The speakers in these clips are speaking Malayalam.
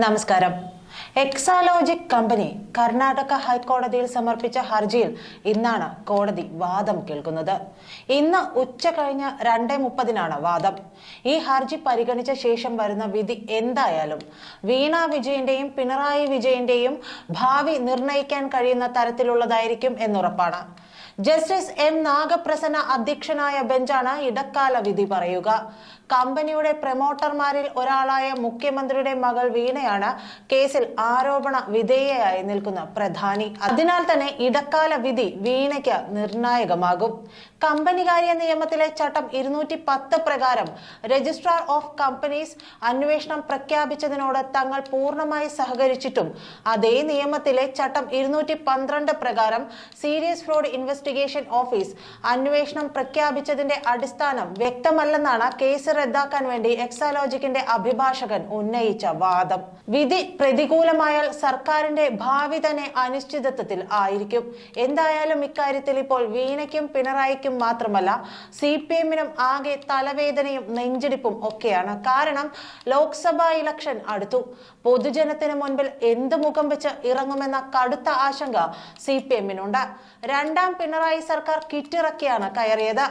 നമസ്കാരം. എക്സാലോജിക് കമ്പനി കർണാടക ഹൈക്കോടതിയിൽ സമർപ്പിച്ച ഹർജിയിൽ ഇന്നാണ് കോടതി വാദം കേൾക്കുന്നത്. ഇന്ന് ഉച്ച കഴിഞ്ഞ് രണ്ടേ മുപ്പതിനാണ് വാദം. ഈ ഹർജി പരിഗണിച്ച ശേഷം വരുന്ന വിധി എന്തായാലും വീണ വിജയന്റെയും പിണറായി വിജയന്റെയും ഭാവി നിർണയിക്കാൻ കഴിയുന്ന തരത്തിലുള്ളതായിരിക്കും എന്നുറപ്പാണ്. ജസ്റ്റിസ് എം നാഗപ്രസന്ന അധ്യക്ഷനായ ബെഞ്ചാണ് ഇടക്കാല വിധി പറയുക. കമ്പനിയുടെ പ്രമോട്ടർമാരിൽ ഒരാളായ മുഖ്യമന്ത്രിയുടെ മകൾ വീണയാണ് കേസിൽ ആരോപണ വിധേയയായി നിൽക്കുന്ന പ്രധാനി. അതിനാൽ തന്നെ ഇടക്കാല വിധി വീണയ്ക്ക് നിർണായകമാകും. കമ്പനികാര്യ നിയമത്തിലെ ചട്ടം ഇരുന്നൂറ്റി പത്ത് പ്രകാരം രജിസ്ട്രാർ ഓഫ് കമ്പനീസ് അന്വേഷണം പ്രഖ്യാപിച്ചതിനോട് തങ്ങൾ പൂർണമായി സഹകരിച്ചിട്ടും അതേ നിയമത്തിലെ ചട്ടം ഇരുന്നൂറ്റി പന്ത്രണ്ട് പ്രകാരം സീരിയസ് ഫ്രോഡ് ഇൻവെസ്റ്റിഗേഷൻ ഓഫീസ്. അന്വേഷണം പ്രഖ്യാപിച്ചതിന്റെ അടിസ്ഥാനം വ്യക്തമല്ലെന്നാണ് കേസ് റദ്ദാക്കാൻ വേണ്ടി എക്സാലോജിക്കിന്റെ അഭിഭാഷകൻ ഉന്നയിച്ച വാദം. വിധി പ്രതികൂലമായാൽ സർക്കാരിന്റെ ഭാവി തന്നെ അനിശ്ചിതത്വത്തിൽ ആയിരിക്കും. എന്തായാലും ഇക്കാര്യത്തിൽ ഇപ്പോൾ വീണയ്ക്കും പിണറായിക്കും മാത്രമല്ല സി പി എമ്മിനും ആകെ തലവേദനയും നെഞ്ചിടിപ്പും ഒക്കെയാണ്. കാരണം ലോക്സഭാ ഇലക്ഷൻ അടുത്തു. പൊതുജനത്തിന് മുൻപിൽ എന്ത് മുഖം വെച്ച് ഇറങ്ങുമെന്ന കടുത്ത ആശങ്ക സി പി എമ്മിനുണ്ട് രണ്ടാം പിണറായി സർക്കാർ കിറ്റിറക്കിയാണ് കയറിയത്.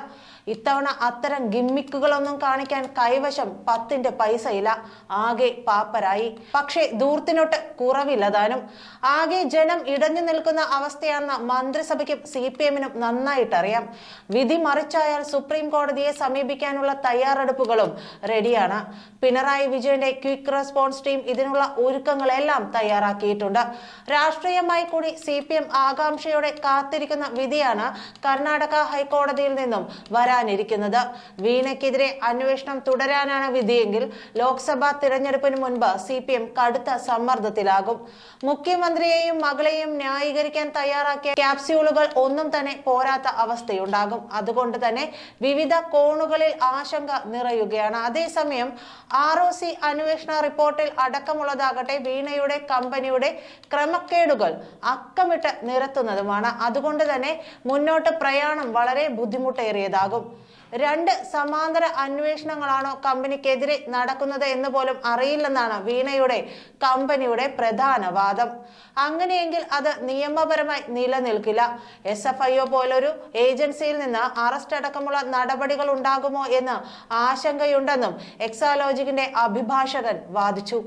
ഇത്തവണ അത്തരം ഗിമ്മിക്കുകളൊന്നും കാണിക്കാൻ കൈവശം പത്തിന്റെ പൈസയില്ല ആകെ പാപ്പരായി. പക്ഷേ ദൂർത്തിനോട്ട് കുറവില്ലതാനും. ആകെ ജനം ഇടഞ്ഞു നിൽക്കുന്ന അവസ്ഥയാണെന്ന് മന്ത്രിസഭയ്ക്കും സി പി എമ്മിനും നന്നായിട്ടറിയാം. വിധി മറിച്ചായാൽ സുപ്രീം കോടതിയെ സമീപിക്കാനുള്ള തയ്യാറെടുപ്പുകളും റെഡിയാണ്. പിണറായി വിജയന്റെ ക്വിക്ക് റെസ്പോൺസ് ടീം ഇതിനുള്ള ഒരുക്കങ്ങളെല്ലാം തയ്യാറാക്കിയിട്ടുണ്ട്. രാഷ്ട്രീയമായി കൂടി സി പി എം ആകാംക്ഷയോടെ കാത്തിരിക്കുന്ന വിധിയാണ് കർണാടക ഹൈക്കോടതിയിൽ നിന്നും വരാനിരിക്കുന്നത്. വീണയ്ക്കെതിരെ അന്വേഷണം തുടരാനാണ് വിധിയെങ്കിൽ ലോക്സഭാ തിരഞ്ഞെടുപ്പിന് മുൻപ് സി പി എം കടുത്ത സമ്മർദ്ദത്തിലാകും. മുഖ്യമന്ത്രിയെയും മകളെയും ന്യായീകരിക്കാൻ തയ്യാറാക്കിയ ക്യാപ്സ്യൂളുകൾ ഒന്നും തന്നെ പോരാത്ത അവസ്ഥയുണ്ടാകും. അതുകൊണ്ട് തന്നെ വിവിധ കോണുകളിൽ ആശങ്ക നിറയുകയാണ്. അതേസമയം ആർ ഒ സി അന്വേഷണ റിപ്പോർട്ടിൽ അടക്കമുള്ളതാകട്ടെ വീണയുടെ കമ്പനിയുടെ ക്രമക്കേടുകൾ അക്കമിട്ട് നിരത്തുന്നതുമാണ്. അതുകൊണ്ട് തന്നെ മുന്നോട്ട് പ്രയാണം വളരെ ബുദ്ധിമുട്ടേറിയതാകും. രണ്ട് സമാന്തര അന്വേഷണങ്ങളാണോ കമ്പനിക്കെതിരെ നടക്കുന്നത് എന്ന് പോലും അറിയില്ലെന്നാണ് വീണയുടെ കമ്പനിയുടെ പ്രധാന വാദം. അങ്ങനെയെങ്കിൽ അത് നിയമപരമായി നിലനിൽക്കില്ല. എസ് എഫ് ഐ ഒ പോലൊരു ഏജൻസിയിൽ നിന്ന് അറസ്റ്റ് അടക്കമുള്ള നടപടികൾ ഉണ്ടാകുമോ എന്ന് ആശങ്കയുണ്ടെന്നും എക്സാലോജിക്കിന്റെ അഭിഭാഷകൻ വാദിച്ചു.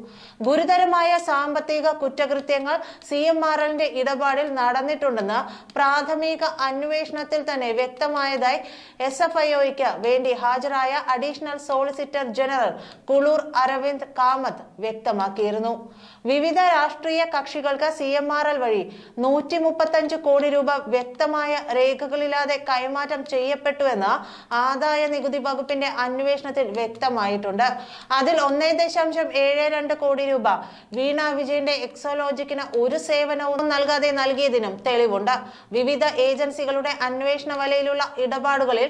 ഗുരുതരമായ സാമ്പത്തിക കുറ്റകൃത്യങ്ങൾ സി എം ആർ എല്ലിന്റെ ഇടപാടിൽ നടന്നിട്ടുണ്ടെന്ന് പ്രാഥമിക അന്വേഷണത്തിൽ തന്നെ വ്യക്തമായതായി എസ് എഫ് ഐ വേണ്ടി ഹാജരായ additional solicitor general Kulur Aravind Kamath വ്യക്തമാക്കിയിരുന്നു. വിവിധ രാഷ്ട്രീയ കക്ഷികൾക്ക് സി എം ആർ എൽ വഴി നൂറ്റി മുപ്പത്തഞ്ച് കോടി രൂപ വ്യക്തമായ രേഖകളില്ലാതെ കൈമാറ്റം ചെയ്യപ്പെട്ടുവെന്ന് ആദായ നികുതി വകുപ്പിന്റെ അന്വേഷണത്തിൽ വ്യക്തമായിട്ടുണ്ട്. അതിൽ ഒന്നേ ദശാംശം ഏഴ് രണ്ട് കോടി രൂപ വീണ വിജയന്റെ എക്സോലോജിക്കിന് ഒരു സേവനവും നൽകാതെ നൽകിയതിനും തെളിവുണ്ട്. വിവിധ ഏജൻസികളുടെ അന്വേഷണ വലയിലുള്ള ഇടപാടുകളിൽ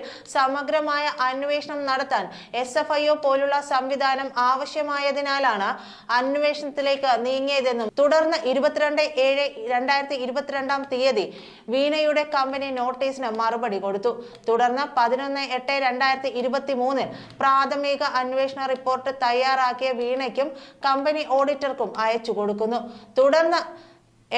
സമഗ്രമായ അന്വേഷണം നടത്താൻ എസ് എഫ് ഐ ഒ പോലുള്ള സംവിധാനം ആവശ്യമായതിനാലാണ് അന്വേഷണത്തിലേക്ക് നീങ്ങിയതെന്നും തുടർന്ന് ഇരുപത്തിരണ്ട് ഏഴ് രണ്ടായിരത്തി ഇരുപത്തിരണ്ടാം തീയതി വീണയുടെ കമ്പനി നോട്ടീസിന് മറുപടി കൊടുത്തു. തുടർന്ന് പതിനൊന്ന് എട്ട് രണ്ടായിരത്തി ഇരുപത്തി മൂന്നിൽ പ്രാഥമിക അന്വേഷണ റിപ്പോർട്ട് തയ്യാറാക്കിയ വീണയ്ക്കും കമ്പനി ഓഡിറ്റർക്കും അയച്ചു കൊടുക്കുന്നു. തുടർന്ന്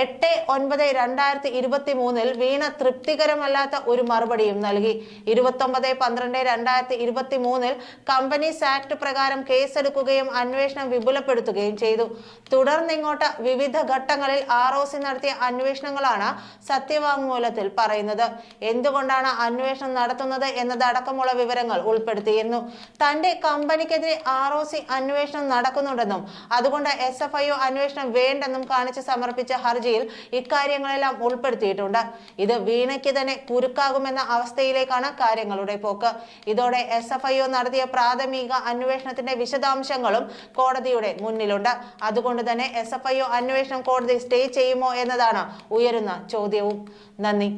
എട്ട് ഒൻപത് രണ്ടായിരത്തി ഇരുപത്തി മൂന്നിൽ വീണ തൃപ്തികരമല്ലാത്ത ഒരു മറുപടിയും നൽകി. ഇരുപത്തൊമ്പത് പന്ത്രണ്ട് രണ്ടായിരത്തി ഇരുപത്തി മൂന്നിൽ കമ്പനീസ് ആക്ട് പ്രകാരം കേസെടുക്കുകയും അന്വേഷണം വിപുലപ്പെടുത്തുകയും ചെയ്തു. തുടർന്നിങ്ങോട്ട് വിവിധ ഘട്ടങ്ങളിൽ ആർ ഒ സി നടത്തിയ അന്വേഷണങ്ങളാണ് സത്യവാങ്മൂലത്തിൽ പറയുന്നത്. എന്തുകൊണ്ടാണ് അന്വേഷണം നടത്തുന്നത് എന്നതടക്കമുള്ള വിവരങ്ങൾ ഉൾപ്പെടുത്തിയിരുന്നു. തന്റെ കമ്പനിക്കെതിരെ ആർ ഒ സി അന്വേഷണം നടക്കുന്നുണ്ടെന്നും അതുകൊണ്ട് എസ് എഫ് ഐ ഒ അന്വേഷണം വേണ്ടെന്നും കാണിച്ച് സമർപ്പിച്ച ഹർജിയിൽ ഇക്കാര്യങ്ങളെല്ലാം ഉൾപ്പെടുത്തിയിട്ടുണ്ട്. ഇത് വീണയ്ക്ക് തന്നെ കുരുക്കാകുമെന്ന അവസ്ഥയിലേക്കാണ് കാര്യങ്ങളുടെ പോക്ക്. ഇതോടെ എസ് എഫ് ഐ നടത്തിയ പ്രാഥമിക അന്വേഷണത്തിന്റെ വിശദാംശങ്ങളും കോടതിയുടെ മുന്നിലുണ്ട്. അതുകൊണ്ട് തന്നെ എസ് എഫ് ഐ അന്വേഷണം കോടതി സ്റ്റേ ചെയ്യുമോ എന്നതാണ് ഉയരുന്ന ചോദ്യവും. നന്ദി.